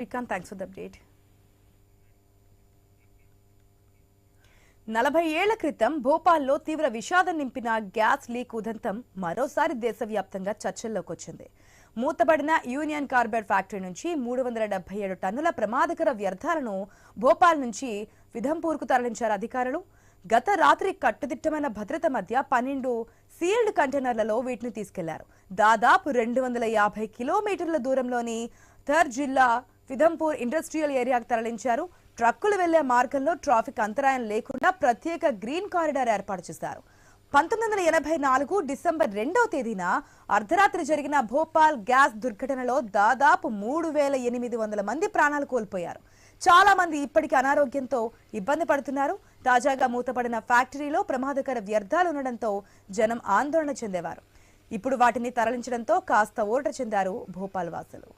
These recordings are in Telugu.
Srikanth thanks for the update నలభై ఏళ్ళ క్రితం భోపాల్లో తీవ్ర విషాదం నింపిన గ్యాస్ లీక్ ఉదంతం మరోసారి దేశవ్యాప్తంగా చర్చల్లోకి వచ్చింది మూతబడిన యూనియన్ కార్బైడ్ ఫ్యాక్టరీ నుంచి మూడు వందల డెబ్బై ఏడు టన్నుల ప్రమాదకర వ్యర్థాలను భోపాల్ నుంచి విధంపూర్కు తరలించారు అధికారులు. గత రాత్రి కట్టుదిట్టమైన భద్రత మధ్య పన్నెండు సీల్డ్ కంటైనర్లలో వీటిని తీసుకెళ్ళారు. దాదాపు రెండు వందల యాభై కిలోమీటర్ల దూరంలోని థర్ జిల్లా ఫిదంపూర్ ఇండస్ట్రియల్ ఏరియాకు తరలించారు. ట్రక్కులు వెళ్ళే మార్గంలో ట్రాఫిక్ అంతరాయం లేకుండా ప్రత్యేక గ్రీన్ కారిడార్ ఏర్పాటు చేశారు. పంతొమ్మిది వందల ఎనభై నాలుగు డిసెంబర్ రెండవ తేదీన అర్ధరాత్రి జరిగిన భోపాల్ గ్యాస్ దుర్ఘటనలో దాదాపు మూడు వేల ఎనిమిది వందల మంది ప్రాణాలు కోల్పోయారు. చాలా మంది ఇప్పటికీ అనారోగ్యంతో ఇబ్బంది పడుతున్నారు. తాజాగా మూతపడిన ఫ్యాక్టరీలో ప్రమాదకర వ్యర్థాలు ఉండడంతో జనం ఆందోళన చెందేవారు. ఇప్పుడు వాటిని తరలించడంతో కాస్త ఓట చెందారు భోపాల్ వాసులు.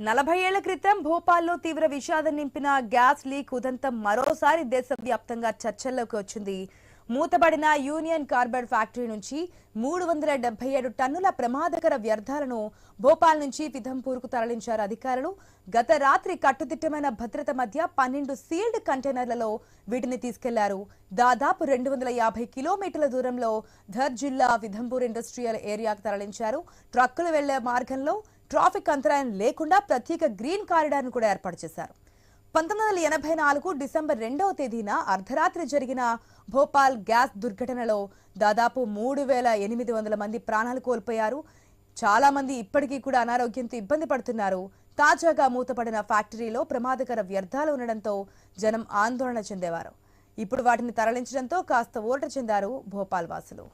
నలభై ఏళ్ళ క్రితం భోపాల్లో తీవ్ర విషాదం నింపిన గ్యాస్ లీక్ ఉదంతం మరోసారి దేశవ్యాప్తంగా చర్చల్లోకి వచ్చింది. మూతబడిన యూనియన్ కార్బైడ్ ఫ్యాక్టరీ నుంచి మూడు వందల డెబ్బై ఏడు టన్నుల ప్రమాదకర వ్యర్థాలను భోపాల్ నుంచి ఫిధంపూర్కు తరలించారు అధికారులు. గత రాత్రి కట్టుదిట్టమైన భద్రత మధ్య పన్నెండు సీల్డ్ కంటైనర్లలో వీటిని తీసుకెళ్ళారు. దాదాపు రెండు వందల యాభై కిలోమీటర్ల దూరంలో ధర్ జిల్లా విధంపూర్ ఇండస్ట్రియల్ ఏరియాకు తరలించారు. ట్రక్కులు వెళ్ళే మార్గంలో ట్రాఫిక్ అంతరాయం లేకుండా ప్రత్యేక గ్రీన్ కారిడార్ను కూడా ఏర్పాటు చేశారు. పంతొమ్మిది వందల ఎనభై నాలుగు డిసెంబర్ రెండవ తేదీన అర్ధరాత్రి జరిగిన భోపాల్ గ్యాస్ దుర్ఘటనలో దాదాపు మూడు వేల ఎనిమిది వందల మంది ప్రాణాలు కోల్పోయారు. చాలా మంది ఇప్పటికీ కూడా అనారోగ్యంతో ఇబ్బంది పడుతున్నారు. తాజాగా మూతపడిన ఫ్యాక్టరీలో ప్రమాదకర వ్యర్థాలు ఉండడంతో జనం ఆందోళన చెందేవారు. ఇప్పుడు వాటిని తరలించడంతో కాస్త ఓట చెందారు భోపాల్ వాసులు.